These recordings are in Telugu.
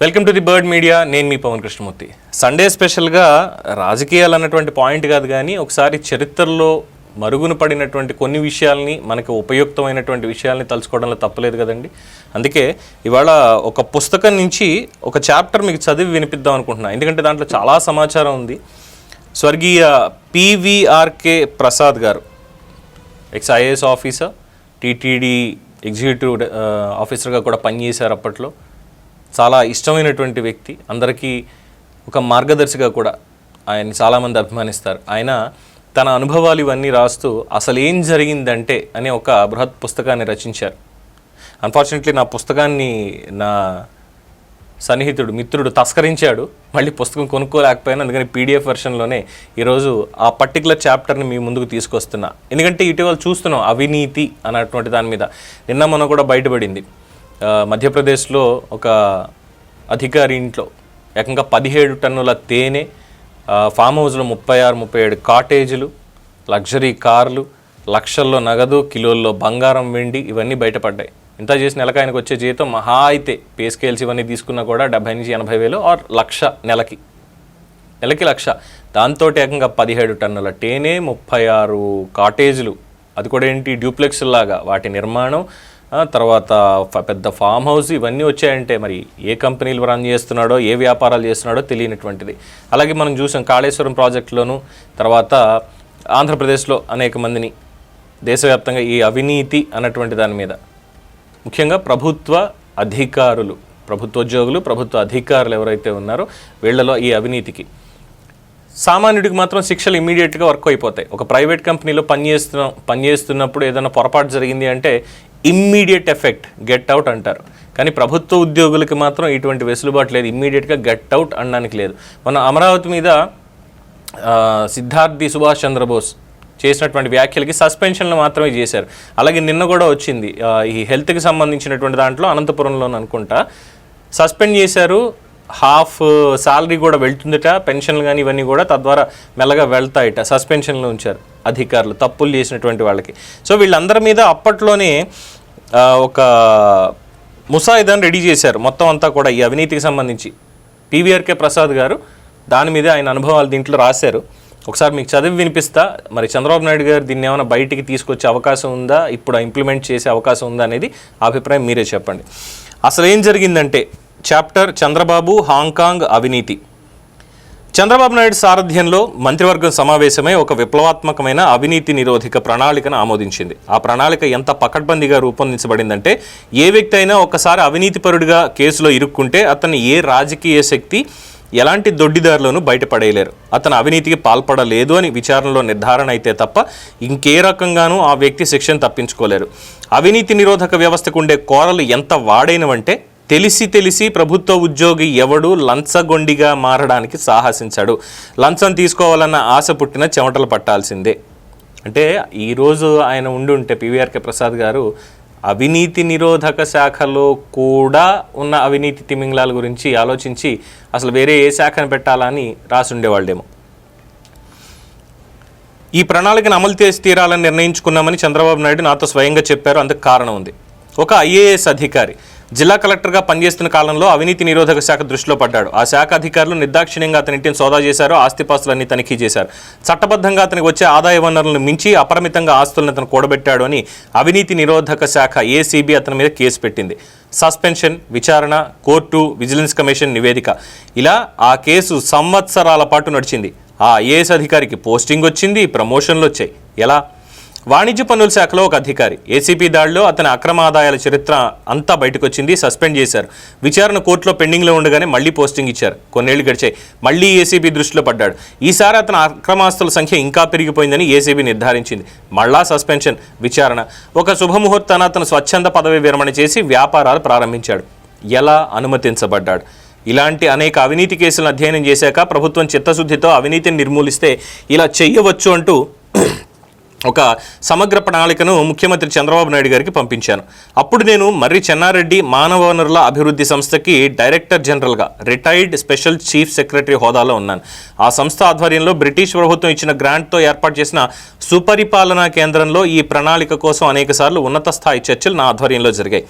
Welcome to the Bird Media. నేను మీ పవన్ కృష్ణమూర్తి. సండే స్పెషల్గా రాజకీయాలు అన్నటువంటి పాయింట్ కాదు కానీ ఒకసారి చరిత్రలో మరుగున పడినటువంటి కొన్ని విషయాల్ని మనకు ఉపయుక్తమైనటువంటి విషయాల్ని తలుచుకోవడంలో తప్పలేదు కదండి. అందుకే ఇవాళ ఒక పుస్తకం నుంచి ఒక చాప్టర్ మీకు చదివి వినిపిద్దాం అనుకుంటున్నా. ఎందుకంటే దాంట్లో చాలా సమాచారం ఉంది. స్వర్గీయ P V R K Prasad గారు ex IAS officer TTD executive ఆఫీసర్గా కూడా పనిచేశారు అప్పట్లో. చాలా ఇష్టమైనటువంటి వ్యక్తి. అందరికీ ఒక మార్గదర్శిగా కూడా ఆయన్ని చాలామంది అభిమానిస్తారు. ఆయన తన అనుభవాలు ఇవన్నీ రాస్తూ అసలు ఏం జరిగిందంటే అనే ఒక బృహత్ పుస్తకాన్ని రచించారు. అన్ఫార్చునేట్లీ నా పుస్తకాన్ని నా సన్నిహితుడు మిత్రుడు తస్కరించాడు. మళ్ళీ పుస్తకం కొనుక్కోలేకపోయాను. అందుకని పీడిఎఫ్ వెర్షన్లోనే ఈరోజు ఆ పర్టికులర్ చాప్టర్ని మీ ముందుకు తీసుకొస్తున్నా. ఎందుకంటే ఇటీవల చూస్తున్నాం అవినీతి అన్నటువంటి దాని మీద. నిన్న మనం కూడా బయటపడింది. మధ్యప్రదేశ్లో ఒక అధికారి ఇంట్లో ఏకంగా పదిహేడు టన్నుల తేనె ఫామ్ హౌస్లో ముప్పై ఆరు ముప్పై ఏడు కాటేజీలు లగ్జరీ కార్లు లక్షల్లో నగదు కిలోల్లో బంగారం వెండి ఇవన్నీ బయటపడ్డాయి. ఇంత చేసిన నెలకు ఆయనకు వచ్చే జీతం మహా అయితే. పే స్కేల్స్ ఇవన్నీ తీసుకున్నా కూడా డెబ్బై నుంచి ఎనభై వేలు ఆర్ లక్ష నెలకి. నెలకి లక్ష. దాంతో ఏకంగా పదిహేడు టన్నుల టేనే ముప్పై ఆరు కాటేజీలు. అది కూడా ఏంటి? డ్యూప్లెక్స్ లాగా. వాటి నిర్మాణం తర్వాత పెద్ద ఫామ్ హౌస్ ఇవన్నీ వచ్చాయంటే మరి ఏ కంపెనీలు రన్ చేస్తున్నాడో ఏ వ్యాపారాలు చేస్తున్నాడో తెలియనటువంటిది. అలాగే మనం చూసాం కాళేశ్వరం ప్రాజెక్టులోను తర్వాత ఆంధ్రప్రదేశ్లో అనేక మందిని దేశవ్యాప్తంగా ఈ అవినీతి అన్నటువంటి దాని మీద. ముఖ్యంగా ప్రభుత్వ అధికారులు ప్రభుత్వోద్యోగులు ప్రభుత్వ అధికారులు ఎవరైతే ఉన్నారో వీళ్ళలో ఈ అవినీతికి. సామాన్యుడికి మాత్రం శిక్షలు ఇమీడియట్గా వర్క్ అయిపోతాయి. ఒక ప్రైవేట్ కంపెనీలో పనిచేస్తున్న పనిచేస్తున్నప్పుడు ఏదైనా పొరపాటు జరిగింది అంటే ఇమ్మీడియట్ ఎఫెక్ట్ గెట్ అవుట్ అంటారు. కానీ ప్రభుత్వ ఉద్యోగులకి మాత్రం ఇటువంటి వెసులుబాటు లేదు. ఇమ్మీడియట్గా గెట్ అవుట్ అనడానికి లేదు. మన అమరావతి మీద సిద్ధార్థి సుభాష్ చంద్రబోస్ చేసినటువంటి వ్యాఖ్యలకి సస్పెన్షన్లు మాత్రమే చేశారు. అలాగే నిన్న కూడా వచ్చింది. ఈ హెల్త్కి సంబంధించినటువంటి దాంట్లో అనంతపురంలో అనుకుంటా సస్పెండ్ చేశారు. హాఫ్ శాలరీ కూడా వెళ్తుందట పెన్షన్లు కానీ ఇవన్నీ కూడా తద్వారా మెల్లగా వెళ్తాయట సస్పెన్షన్లో ఉంచారు అధికారులు తప్పులు చేసినటువంటి వాళ్ళకి. సో వీళ్ళందరి మీద అప్పట్లోనే ఒక ముసాయిదాన్ని రెడీ చేశారు. మొత్తం అంతా కూడా ఈ అవినీతికి సంబంధించి. పీవీఆర్కే ప్రసాద్ గారు దాని మీద ఆయన అనుభవాలు దీంట్లో రాశారు. ఒకసారి మీకు చదివి వినిపిస్తా. మరి చంద్రబాబు నాయుడు గారు దీన్ని ఏమైనా బయటికి తీసుకొచ్చే అవకాశం ఉందా? ఇప్పుడు ఇంప్లిమెంట్ చేసే అవకాశం ఉందా అనేది అభిప్రాయం మీరే చెప్పండి. అసలు ఏం జరిగిందంటే చాప్టర్ చంద్రబాబు హాంకాంగ్ అవినీతి. చంద్రబాబు నాయుడు సారథ్యంలో మంత్రివర్గం సమావేశమై ఒక విప్లవాత్మకమైన అవినీతి నిరోధక ప్రణాళికను ఆమోదించింది. ఆ ప్రణాళిక ఎంత పకడ్బందీగా రూపొందించబడిందంటే ఏ వ్యక్తి అయినా ఒకసారి అవినీతిపరుడిగా కేసులో ఇరుక్కుంటే అతన్ని ఏ రాజకీయ శక్తి ఎలాంటి దొడ్డిదారులను బయటపడేయలేరు. అతను అవినీతికి పాల్పడలేదు అని విచారణలో నిర్ధారణ అయితే తప్ప ఇంకే రకంగానూ ఆ వ్యక్తి శిక్షను తప్పించుకోలేరు. అవినీతి నిరోధక వ్యవస్థకు ఉండే కోరలు ఎంత వాడైనవంటే తెలిసి తెలిసి ప్రభుత్వ ఉద్యోగి ఎవడు లంచగొండిగా మారడానికి సాహసించాడు. లంచం తీసుకోవాలన్న ఆశ పుట్టిన చెమటలు పట్టాల్సిందే. అంటే ఈరోజు ఆయన ఉండి ఉంటే పివిఆర్కే ప్రసాద్ గారు అవినీతి నిరోధక శాఖలో కూడా ఉన్న అవినీతి తిమింగ్లాల గురించి ఆలోచించి అసలు వేరే ఏ శాఖను పెట్టాలని రాసి ఉండేవాళ్ళేమో ఈ ప్రణాళికను అమలు చేసి తీరాలని నిర్ణయించుకున్నామని చంద్రబాబు నాయుడు నాతో స్వయంగా చెప్పారు. అందుకు కారణం ఉంది. ఒక ఐఏఎస్ అధికారి. జిల్లా కలెక్టర్గా పనిచేస్తున్న కాలంలో అవినీతి నిరోధక శాఖ దృష్టిలో పడ్డాడు. ఆ శాఖ అధికారులు నిర్దాక్షిణ్యంగా అతని ఇంటిని సోదా చేశారు ఆస్తిపాస్తులన్నీ తనిఖీ చేశారు. చట్టబద్ధంగా అతనికి వచ్చే ఆదాయ వనరులను మించి అపరిమితంగా ఆస్తులను అతను కూడబెట్టాడు అని అవినీతి నిరోధక శాఖ ఏసీబీ అతని మీద కేసు పెట్టింది. సస్పెన్షన్ విచారణ కోర్టు విజిలెన్స్ కమిషన్ నివేదిక. ఇలా ఆ కేసు సంవత్సరాల పాటు నడిచింది. ఆ ఐఏఎస్ అధికారికి పోస్టింగ్ వచ్చింది ప్రమోషన్లు వచ్చాయి. ఎలా? వాణిజ్య పన్నుల శాఖలో ఒక అధికారి. ఏసీపీ దాడిలో అతని అక్రమ ఆదాయాల చరిత్ర అంతా బయటకొచ్చింది. సస్పెండ్ చేశారు. విచారణ కోర్టులో పెండింగ్లో ఉండగానే మళ్ళీ పోస్టింగ్ ఇచ్చారు. కొన్నేళ్ళు గడిచాయి. మళ్ళీ ఏసీబీ దృష్టిలో పడ్డాడు. ఈసారి అతని అక్రమాస్తుల సంఖ్య ఇంకా పెరిగిపోయిందని ఏసీబీ నిర్ధారించింది. మళ్ళా సస్పెన్షన్ విచారణ. ఒక శుభముహూర్తాన అతను స్వచ్ఛంద పదవి విరమణ చేసి వ్యాపారాలు ప్రారంభించాడు. ఎలా అనుమతించబడ్డాడు? ఇలాంటి అనేక అవినీతి కేసులను అధ్యయనం చేశాక ప్రభుత్వం చిత్తశుద్ధితో అవినీతిని నిర్మూలిస్తే ఇలా చెయ్యవచ్చు అంటూ ఒక సమగ్ర ప్రణాళికను ముఖ్యమంత్రి చంద్రబాబు నాయుడు గారికి పంపించాను. అప్పుడు నేను మర్రి చెన్నారెడ్డి మానవ వనరుల అభివృద్ధి సంస్థకి డైరెక్టర్ జనరల్గా రిటైర్డ్ స్పెషల్ చీఫ్ సెక్రటరీ హోదాలో ఉన్నాను. ఆ సంస్థ ఆధ్వర్యంలో బ్రిటిష్ ప్రభుత్వం ఇచ్చిన గ్రాంట్తో ఏర్పాటు చేసిన సుపరిపాలనా కేంద్రంలో ఈ ప్రణాళిక కోసం అనేకసార్లు ఉన్నత స్థాయి చర్చలు నా ఆధ్వర్యంలో జరిగాయి.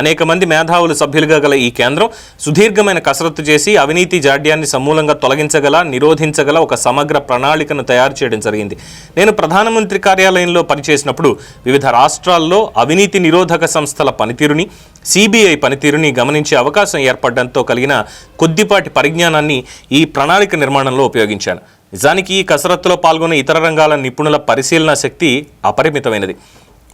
అనేక మంది మేధావులు సభ్యులుగా గల ఈ కేంద్రం సుదీర్ఘమైన కసరత్తు చేసి అవినీతి జాడ్యాన్ని సమూలంగా తొలగించగల నిరోధించగల ఒక సమగ్ర ప్రణాళికను తయారు చేయడం జరిగింది. నేను ప్రధానమంత్రి కార్యాలయంలో పనిచేసినప్పుడు వివిధ రాష్ట్రాల్లో అవినీతి నిరోధక సంస్థల పనితీరుని సిబిఐ పనితీరుని గమనించే అవకాశం ఏర్పడడంతో కలిగిన కొద్దిపాటి పరిజ్ఞానాన్ని ఈ ప్రణాళిక నిర్మాణంలో ఉపయోగించాను. నిజానికి ఈ కసరత్తులో పాల్గొన్న ఇతర రంగాల నిపుణుల పరిశీలన శక్తి అపరిమితమైనది.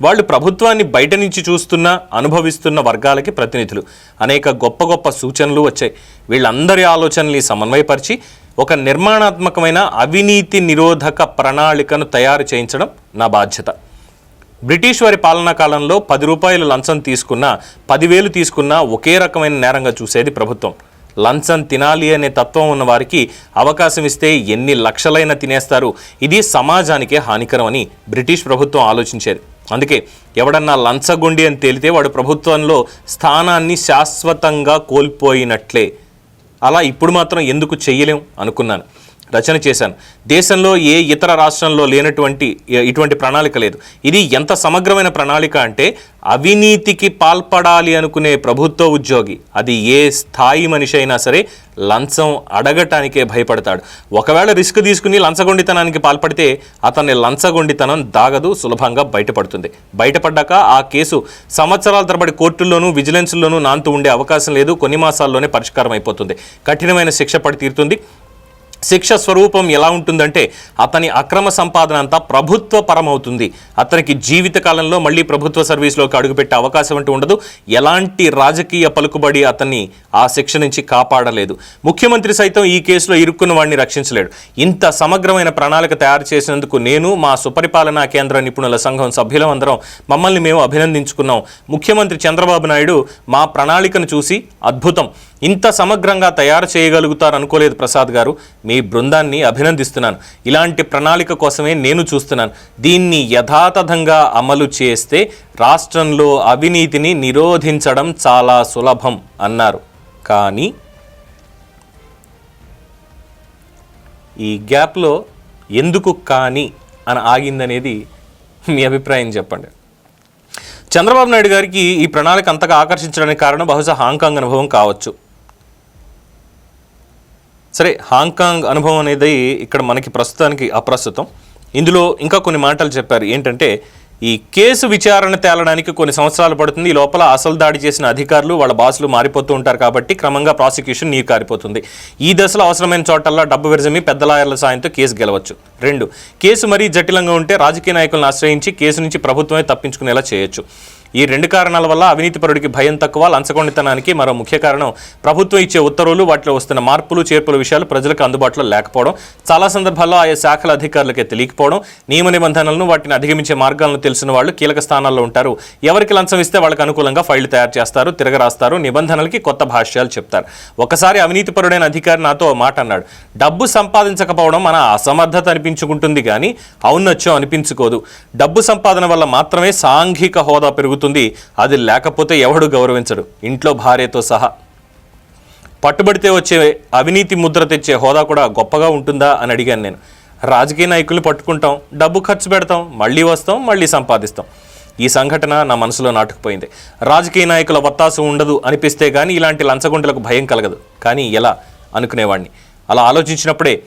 వాళ్ళు ప్రభుత్వాన్ని బయట నుంచి చూస్తున్న అనుభవిస్తున్న వర్గాలకి ప్రతినిధులు. అనేక గొప్ప గొప్ప సూచనలు వచ్చాయి. వీళ్ళందరి ఆలోచనల్ని సమన్వయపరిచి ఒక నిర్మాణాత్మకమైన అవినీతి నిరోధక ప్రణాళికను తయారు చేయించడం నా బాధ్యత. బ్రిటిష్ వారి పాలనా కాలంలో పది రూపాయలు లంచం తీసుకున్న పదివేలు తీసుకున్న ఒకే రకమైన నేరంగా చూసేది ప్రభుత్వం. లంచం తినాలి అనే తత్వం ఉన్న వారికి అవకాశం ఇస్తే ఎన్ని లక్షలైనా తినేస్తారు. ఇది సమాజానికే హానికరం అని బ్రిటిష్ ప్రభుత్వం ఆలోచించేది. అందుకే ఎవడన్నా లంచగొండి అని తేలితే వాడు ప్రభుత్వంలో స్థానాన్ని శాశ్వతంగా కోల్పోయినట్లే. అలా ఇప్పుడు మాత్రం ఎందుకు చెయ్యలేం అనుకున్నాను. రచన చేశాను. దేశంలో ఏ ఇతర రాష్ట్రంలో లేనటువంటి ఇటువంటి ప్రణాళిక లేదు. ఇది ఎంత సమగ్రమైన ప్రణాళిక అంటే అవినీతికి పాల్పడాలి అనుకునే ప్రభుత్వ ఉద్యోగి అది ఏ స్థాయి మనిషి అయినా సరే లంచం అడగటానికే భయపడతాడు. ఒకవేళ రిస్క్ తీసుకుని లంచగొండితనానికి పాల్పడితే అతన్ని లంచగొండితనం దాగదు సులభంగా బయటపడుతుంది. బయటపడ్డాక ఆ కేసు సంవత్సరాల తరబడి కోర్టుల్లోనూ విజిలెన్స్లోనూ నాంతూ ఉండే అవకాశం లేదు కొన్ని మాసాల్లోనే పరిష్కారం అయిపోతుంది కఠినమైన శిక్ష పడి తీరుతుంది. శిక్ష స్వరూపం ఎలా ఉంటుందంటే అతని అక్రమ సంపాదన అంతా ప్రభుత్వ పరమవుతుంది. అతనికి జీవితకాలంలో మళ్ళీ ప్రభుత్వ సర్వీస్లోకి అడుగుపెట్టే అవకాశం అంటూ ఉండదు. ఎలాంటి రాజకీయ పలుకుబడి అతన్ని ఆ శిక్ష నుంచి కాపాడలేదు. ముఖ్యమంత్రి సైతం ఈ కేసులో ఇరుక్కున్న వాడిని రక్షించలేడు. ఇంత సమగ్రమైన ప్రణాళిక తయారు చేసినందుకు నేను మా సుపరిపాలనా కేంద్ర నిపుణుల సంఘం సభ్యులం మమ్మల్ని మేము అభినందించుకున్నాం. ముఖ్యమంత్రి చంద్రబాబు నాయుడు మా ప్రణాళికను చూసి అద్భుతం. ఇంత సమగ్రంగా తయారు చేయగలుగుతారు అనుకోలేదు ప్రసాద్ గారు. మీ బృందాన్ని అభినందిస్తున్నాను. ఇలాంటి ప్రణాళిక కోసమే నేను చూస్తున్నాను. దీన్ని యథాతథంగా అమలు చేస్తే రాష్ట్రంలో అవినీతిని నిరోధించడం చాలా సులభం అన్నారు. కానీ ఈ గ్యాప్లో ఎందుకు కానీ అని ఆగిందనేది మీ అభిప్రాయం చెప్పండి. చంద్రబాబు నాయుడు గారికి ఈ ప్రణాళిక అంతగా ఆకర్షించడానికి కారణం బహుశా హాంకాంగ్ అనుభవం కావచ్చు. సరే హాంకాంగ్ అనుభవం అనేది ఇక్కడ మనకి ప్రస్తుతానికి అప్రస్తుతం. ఇందులో ఇంకా కొన్ని మాటలు చెప్పారు. ఏంటంటే ఈ కేసు విచారణ తేలడానికి కొన్ని సంవత్సరాలు పడుతుంది. ఈ లోపల అసలు దాడి చేసిన అధికారులు వాళ్ళ బాసులు మారిపోతూ ఉంటారు కాబట్టి క్రమంగా ప్రాసిక్యూషన్ నీరు కారిపోతుంది ఈ దశలో అవసరమైన చోటల్లా డబ్బు విరజమి పెద్ద లాయర్ల సాయంతో కేసు గెలవచ్చు. రెండు కేసు మరీ జటిలంగా ఉంటే రాజకీయ నాయకులను ఆశ్రయించి కేసు నుంచి ప్రభుత్వమే తప్పించుకునేలా చేయొచ్చు. ఈ రెండు కారణాల వల్ల అవినీతిపరుడికి భయం తక్కువ లంచగొండితనానికి మరో ముఖ్య కారణం ప్రభుత్వం ఇచ్చే ఉత్తర్వులు వాటిలో వస్తున్న మార్పులు చేర్పుల విషయాలు ప్రజలకు అందుబాటులో లేకపోవడం చాలా సందర్భాల్లో ఆయా శాఖల అధికారులకే తెలియకపోవడం నియమ నిబంధనలను వాటిని అధిగమించే మార్గాలను తెలిసిన వాళ్ళు కీలక స్థానాల్లో ఉంటారు. ఎవరికి లంచం ఇస్తే వాళ్ళకి అనుకూలంగా ఫైళ్ళు తయారు చేస్తారు తిరగరాస్తారు నిబంధనలకి కొత్త భాష్యాలు చెప్తారు. ఒకసారి అవినీతిపరుడైన అధికారి నాతో మాట అన్నాడు. డబ్బు సంపాదించకపోవడం మన అసమర్థత అనిపించుకుంటుంది కానీ అవునొచ్చు అనిపించుకోదు. డబ్బు సంపాదన వల్ల మాత్రమే సాంఘిక హోదా పెరుగుతుంది. అది లేకపోతే ఎవడు గౌరవించడు. ఇంట్లో భార్యతో సహా. పట్టుబడితే వచ్చే అవినీతి ముద్ర తెచ్చే హోదా కూడా గొప్పగా ఉంటుందా అని అడిగాను నేను. రాజకీయ నాయకులు పట్టుకుంటాం డబ్బు ఖర్చు పెడతాం మళ్ళీ వస్తాం మళ్ళీ సంపాదిస్తాం. ఈ సంఘటన నా మనసులో నాటుకుపోయింది. రాజకీయ నాయకుల వత్తాసు ఉండదు అనిపిస్తే కానీ ఇలాంటి లంచగొండలకు భయం కలగదు. కానీ ఎలా? అనుకునేవాడిని అలా ఆలోచించినప్పుడే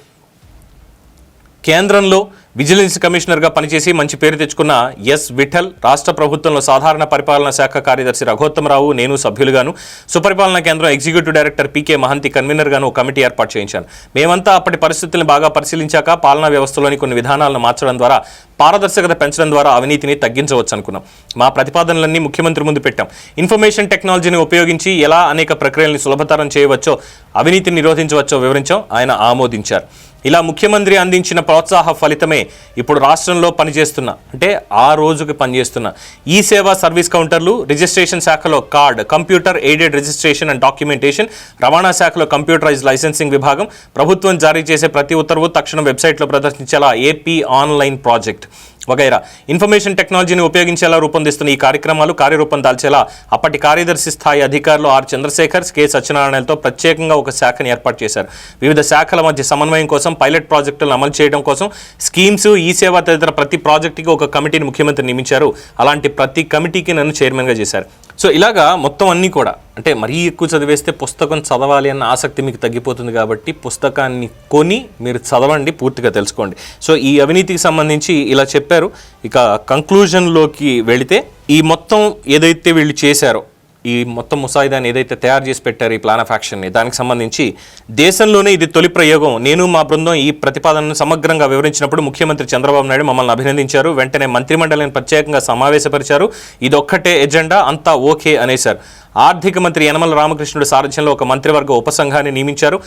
కేంద్రంలో విజిలెన్స్ కమిషనర్గా పనిచేసి మంచి పేరు తెచ్చుకున్న ఎస్ విఠల్ రాష్ట్ర ప్రభుత్వంలో సాధారణ పరిపాలనా శాఖ కార్యదర్శి రఘోత్తమరావు నేను సభ్యులుగాను సుపరిపాలనా కేంద్రం executive director P K Mahanti కన్వీనర్గాను ఒక కమిటీ ఏర్పాటు చేయించాను. మేమంతా అప్పటి పరిస్థితులను బాగా పరిశీలించాక పాలనా వ్యవస్థలోని కొన్ని విధానాలను మార్చడం ద్వారా పారదర్శకత పెంచడం ద్వారా అవినీతిని తగ్గించవచ్చు అనుకున్నాం మా ప్రతిపాదనలన్నీ ముఖ్యమంత్రి ముందు పెట్టాం. ఇన్ఫర్మేషన్ టెక్నాలజీని ఉపయోగించి ఎలా అనేక ప్రక్రియల్ని సులభతరం చేయవచ్చో అవినీతిని నిరోధించవచ్చో వివరించాం. ఆయన ఆమోదించారు. ఇలా ముఖ్యమంత్రి అందించిన ప్రోత్సాహ ఫలితమే ఇప్పుడు రాష్ట్రంలో పనిచేస్తున్న అంటే ఆ రోజుకి పనిచేస్తున్న ఈ సేవా సర్వీస్ కౌంటర్లు రిజిస్ట్రేషన్ శాఖలో card computer aided registration and documentation రవాణా శాఖలో కంప్యూటరైజ్ లైసెన్సింగ్ విభాగం ప్రభుత్వం జారీ చేసే ప్రతి ఉత్తర్వు తక్షణం వెబ్సైట్లో ప్రదర్శించేలా ఏపీ ఆన్లైన్ ప్రాజెక్ట్. వగైరా. ఇన్ఫర్మేషన్ టెక్నాలజీని ఉపయోగించేలా రూపొందిస్తున్న ఈ కార్యక్రమాలు కార్యరూపం దాల్చేలా అప్పటి కార్యదర్శి స్థాయి అధికారులు ఆర్ చంద్రశేఖర్ కె సత్యనారాయణలతో ప్రత్యేకంగా ఒక శాఖని ఏర్పాటు చేశారు. వివిధ శాఖల మధ్య సమన్వయం కోసం పైలట్ ప్రాజెక్టులను అమలు చేయడం కోసం స్కీమ్స్ ఈ సేవ తదితర ప్రతి ప్రాజెక్టుకి ఒక కమిటీని ముఖ్యమంత్రి నియమించారు. అలాంటి ప్రతి కమిటీకి నన్ను చైర్మన్గా చేశారు. సో ఇలాగా మొత్తం అన్నీ కూడా అంటే మరీ ఎక్కువ చదివేస్తే పుస్తకం చదవాలి అన్న ఆసక్తి మీకు తగ్గిపోతుంది కాబట్టి పుస్తకాన్ని కొని మీరు చదవండి పూర్తిగా తెలుసుకోండి. సో ఈ అవినీతికి సంబంధించి ఇలా చెప్పారు. ఇక కంక్లూజన్లోకి వెళితే ఈ మొత్తం ఏదైతే వీళ్ళు చేశారో ఈ మొత్తం ముసాయిదాన్ని ఏదైతే తయారు చేసి పెట్టారు ఈ ప్లాన్ ఆఫ్ యాక్షన్ని దానికి సంబంధించి దేశంలోనే ఇది తొలి ప్రయోగం. నేను మా బృందం ఈ ప్రతిపాదనను సమగ్రంగా వివరించినప్పుడు ముఖ్యమంత్రి చంద్రబాబు నాయుడు మమ్మల్ని అభినందించారు. వెంటనే మంత్రిమండలిని ప్రత్యేకంగా సమావేశపరిచారు. ఇదొక్కటే ఎజెండా అంతా ఓకే అనేశారు. ఆర్థిక మంత్రి యనమల రామకృష్ణుడు సారథ్యంలో ఒక మంత్రివర్గ ఉపసంఘాన్ని నియమించారు.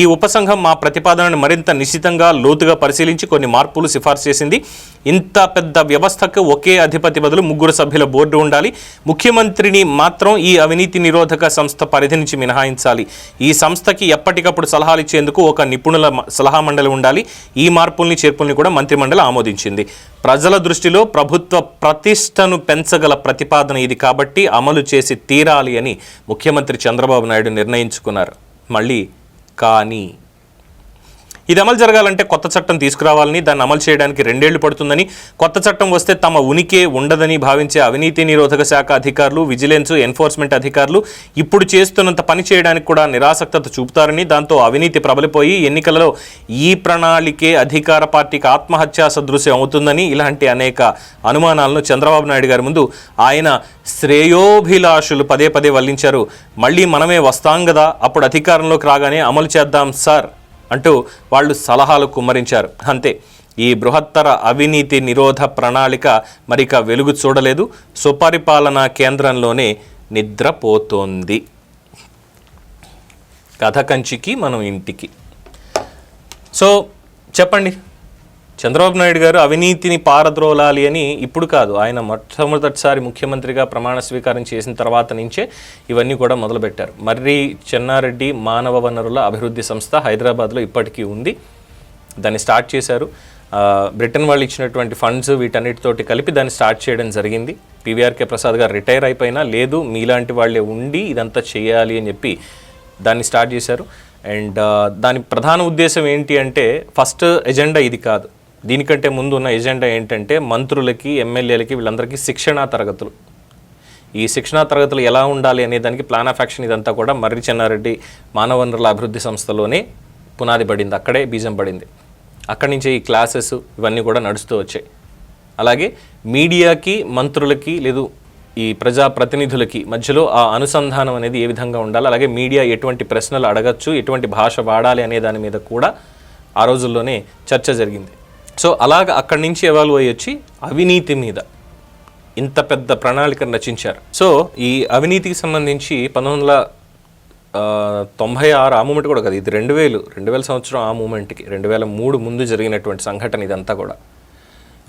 ఈ ఉపసంఘం మా ప్రతిపాదనను మరింత నిశ్చితంగా లోతుగా పరిశీలించి కొన్ని మార్పులు సిఫార్సు చేసింది. ఇంత పెద్ద వ్యవస్థకు ఒకే అధిపతి బదులు ముగ్గురు సభ్యుల బోర్డు ఉండాలి. ముఖ్యమంత్రిని మాత్రం ఈ అవినీతి నిరోధక సంస్థ పరిధి నుంచి మినహాయించాలి. ఈ సంస్థకి ఎప్పటికప్పుడు సలహాలు ఇచ్చేందుకు ఒక నిపుణుల సలహా మండలి ఉండాలి. ఈ మార్పుల్ని చేర్పుల్ని కూడా మంత్రిమండలి ఆమోదించింది. ప్రజల దృష్టిలో ప్రభుత్వ ప్రతిష్టను పెంచగల ప్రతిపాదన ఇది కాబట్టి అమలు చేసి తీరాలి అని ముఖ్యమంత్రి చంద్రబాబు నాయుడు నిర్ణయించుకున్నారు. మళ్ళీ కానీ ఇది అమలు జరగాలంటే కొత్త చట్టం తీసుకురావాలని దాన్ని అమలు చేయడానికి రెండేళ్ళు పడుతుందని కొత్త చట్టం వస్తే తమ ఉనికి ఉండదని భావించే అవినీతి నిరోధక శాఖ అధికారులు విజిలెన్స్ ఎన్ఫోర్స్మెంట్ అధికారులు ఇప్పుడు చేస్తున్నంత పని చేయడానికి కూడా నిరాసక్తత చూపుతారని దాంతో అవినీతి ప్రబలిపోయి ఎన్నికలలో ఈ ప్రణాళికే అధికార పార్టీకి ఆత్మహత్యా సదృశ్యం అవుతుందని ఇలాంటి అనేక అనుమానాలను చంద్రబాబు నాయుడు గారి ముందు ఆయన శ్రేయోభిలాషులు పదే పదే వల్లించారు. మళ్ళీ మనమే వస్తాం కదా అప్పుడు అధికారంలోకి రాగానే అమలు చేద్దాం సార్. అంటూ వాళ్ళు సలహాలు కుమ్మరించారు. అంతే ఈ బృహత్తర అవినీతి నిరోధ ప్రణాళిక మరిక వెలుగు చూడలేదు. సుపరిపాలనా కేంద్రంలోనే నిద్రపోతోంది. కథ కంచికి మనం ఇంటికి. సో చెప్పండి. చంద్రబాబు నాయుడు గారు అవినీతిని పారద్రోలాలి అని ఇప్పుడు కాదు. ఆయన మొట్టమొదటిసారి ముఖ్యమంత్రిగా ప్రమాణ స్వీకారం చేసిన తర్వాత నుంచే ఇవన్నీ కూడా మొదలుపెట్టారు. మర్రి చెన్నారెడ్డి మానవ వనరుల అభివృద్ధి సంస్థ హైదరాబాద్లో ఇప్పటికీ ఉంది. దాన్ని స్టార్ట్ చేశారు. బ్రిటన్ వాళ్ళు ఇచ్చినటువంటి ఫండ్స్ వీటన్నిటితోటి కలిపి దాన్ని స్టార్ట్ చేయడం జరిగింది. పీవీఆర్కే ప్రసాద్ గారు రిటైర్ అయిపోయినా లేదు మీలాంటి వాళ్ళే ఉండి ఇదంతా చేయాలి అని చెప్పి దాన్ని స్టార్ట్ చేశారు. అండ్ దాని ప్రధాన ఉద్దేశం ఏంటి అంటే ఫస్ట్ ఎజెండా ఇది కాదు. దీనికంటే ముందు ఉన్న ఎజెండా ఏంటంటే మంత్రులకి ఎమ్మెల్యేలకి వీళ్ళందరికీ శిక్షణా తరగతులు. ఈ శిక్షణా తరగతులు ఎలా ఉండాలి అనే దానికి ప్లాన్ ఆఫ్ యాక్షన్ ఇదంతా కూడా మర్రి చెన్నారెడ్డి మానవ వనరుల అభివృద్ధి సంస్థలోనే పునాది పడింది. అక్కడే బీజం పడింది. అక్కడి నుంచే ఈ క్లాసెస్ ఇవన్నీ కూడా నడుస్తూ వచ్చాయి. అలాగే మీడియాకి మంత్రులకి లేదు ఈ ప్రజా ప్రతినిధులకి మధ్యలో ఆ అనుసంధానం అనేది ఏ విధంగా ఉండాలి అలాగే మీడియా ఎటువంటి ప్రశ్నలు అడగచ్చు ఎటువంటి భాష వాడాలి అనే దాని మీద కూడా ఆ రోజుల్లోనే చర్చ జరిగింది. సో అలాగ అక్కడి నుంచి ఎవాల్వ్ అయ్యి వచ్చి అవినీతి మీద ఇంత పెద్ద ప్రణాళికను రచించారు. సో ఈ అవినీతికి సంబంధించి పంతొమ్మిది వందల తొంభై ఆరు ఆ మూమెంట్ కూడా కదా ఇది రెండు వేలు రెండు వేల సంవత్సరం ఆ మూమెంట్కి రెండు వేల మూడు ముందు జరిగినటువంటి సంఘటన ఇదంతా కూడా.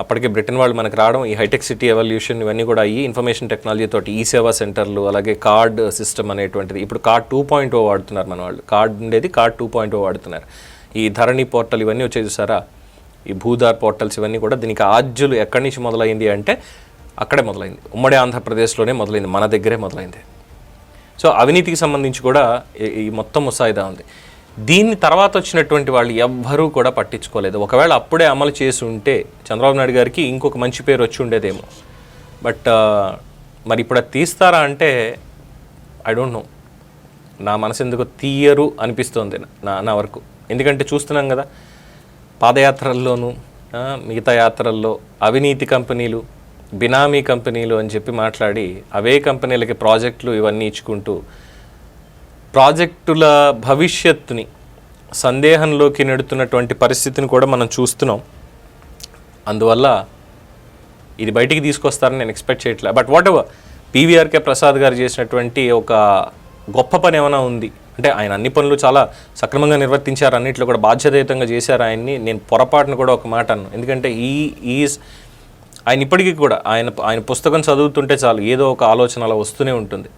అప్పటికే బ్రిటన్ వాళ్ళు మనకు రావడం ఈ హైటెక్ సిటీ ఎవల్యూషన్ ఇవన్నీ కూడా అయ్యి ఇన్ఫర్మేషన్ టెక్నాలజీ తోటి ఈ సేవా సెంటర్లు అలాగే కార్డ్ సిస్టమ్ అనేటువంటిది ఇప్పుడు కార్డ్ టూ పాయింట్ ఓ వాడుతున్నారు మన వాళ్ళు. కార్డ్ ఉండేది కార్డ్ టూ పాయింట్ ఓ వాడుతున్నారు. ఈ ధరణి పోర్టల్ ఇవన్నీ వచ్చేది ఈ భూదార్ పోర్టల్స్ ఇవన్నీ కూడా దీనికి ఆజ్యులు ఎక్కడి నుంచి మొదలైంది అంటే అక్కడే మొదలైంది. ఉమ్మడి ఆంధ్రప్రదేశ్లోనే మొదలైంది మన దగ్గరే మొదలైంది. సో అవినీతికి సంబంధించి కూడా ఈ- మొత్తం ముసాయిదా ఉంది. దీన్ని తర్వాత వచ్చినటువంటి వాళ్ళు ఎవ్వరూ కూడా పట్టించుకోలేదు. ఒకవేళ అప్పుడే అమలు చేసి ఉంటే చంద్రబాబు నాయుడు గారికి ఇంకొక మంచి పేరు వచ్చి ఉండేదేమో. బట్ మరి ఇప్పుడు అది తీస్తారా అంటే ఐ డోంట్ నో. నా మనసు ఎందుకు తీయరు అనిపిస్తోంది నా నా వరకు. ఎందుకంటే చూస్తున్నాం కదా పాదయాత్రల్లోనూ మిగతా యాత్రల్లో అవినీతి కంపెనీలు బినామీ కంపెనీలు అని చెప్పి మాట్లాడి అవే కంపెనీలకి ప్రాజెక్టులు ఇవన్నీ ఇచ్చుకుంటూ ప్రాజెక్టుల భవిష్యత్తుని సందేహంలోకి నెడుతున్నటువంటి పరిస్థితిని కూడా మనం చూస్తున్నాం. అందువల్ల ఇది బయటికి తీసుకొస్తారని నేను ఎక్స్పెక్ట్ చేయట్లే. But whatever P V R K Prasad గారు చేసినటువంటి ఒక గొప్ప పని ఏమైనా ఉంది అంటే ఆయన అన్ని పనులు చాలా సక్రమంగా నిర్వర్తించారు అన్నింటిలో కూడా బాధ్యతాయుతంగా చేశారు ఆయన్ని. నేను పొరపాటును కూడా ఒక మాట అన్నాను. ఎందుకంటే ఈ ఈజ్ ఆయన ఇప్పటికీ కూడా ఆయన ఆయన పుస్తకం చదువుతుంటే చాలు ఏదో ఒక ఆలోచన అలా వస్తూనే ఉంటుంది.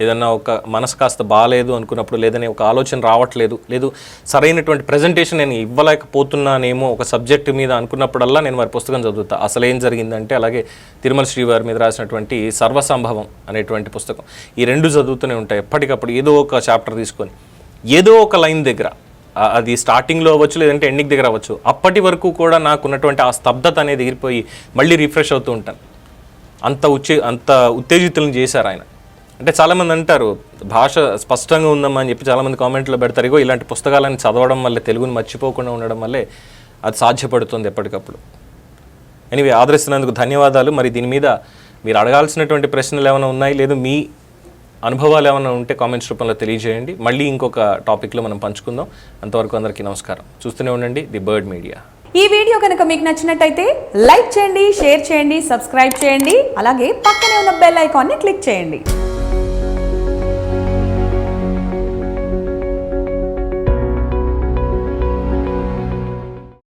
ఏదన్నా ఒక మనసు కాస్త బాగాలేదు అనుకున్నప్పుడు లేదని ఒక ఆలోచన రావట్లేదు. లేదు సరైనటువంటి ప్రజెంటేషన్ నేను ఇవ్వలేకపోతున్నానేమో ఒక సబ్జెక్ట్ మీద అనుకున్నప్పుడల్లా నేను వారి పుస్తకం చదువుతా. అసలు ఏం జరిగిందంటే అలాగే తిరుమల శ్రీవారి మీద రాసినటువంటి సర్వసంభవం అనేటువంటి పుస్తకం. ఈ రెండు చదువుతూనే ఉంటాయి. ఎప్పటికప్పుడు ఏదో ఒక చాప్టర్ తీసుకొని ఏదో ఒక లైన్ దగ్గర అది స్టార్టింగ్లో అవ్వచ్చు లేదంటే ఎండింగ్ దగ్గర అవ్వచ్చు అప్పటి వరకు కూడా నాకు ఉన్నటువంటి ఆ స్తబ్దత అనేది ఎగిరిపోయి మళ్ళీ రిఫ్రెష్ అవుతూ ఉంటాను. అంత ఉచ్చే అంత ఉత్తేజితులను చేశారు ఆయన. అంటే చాలామంది అంటారు భాష స్పష్టంగా ఉందమ్మా అని చెప్పి చాలామంది కామెంట్లో పెడతారు ఇగో ఇలాంటి పుస్తకాలను చదవడం వల్లే తెలుగుని మర్చిపోకుండా ఉండడం వల్లే అది సాధ్యపడుతుంది ఎప్పటికప్పుడు. ఎనివే ఆదరిస్తున్నందుకు ధన్యవాదాలు. మరి దీని మీద మీరు అడగాల్సినటువంటి ప్రశ్నలు ఏమైనా ఉన్నాయి? లేదు మీ అనుభవాలు ఏమైనా ఉంటే కామెంట్స్ రూపంలో తెలియజేయండి. మళ్ళీ ఇంకొక టాపిక్లో మనం పంచుకుందాం. అంతవరకు అందరికీ నమస్కారం. చూస్తూనే ఉండండి ది బర్డ్ మీడియా. ఈ వీడియో కనుక మీకు నచ్చినట్టయితే లైక్ చేయండి షేర్ చేయండి సబ్స్క్రైబ్ చేయండి. అలాగే పక్కనే ఉన్న బెల్ ఐకాన్ని క్లిక్ చేయండి.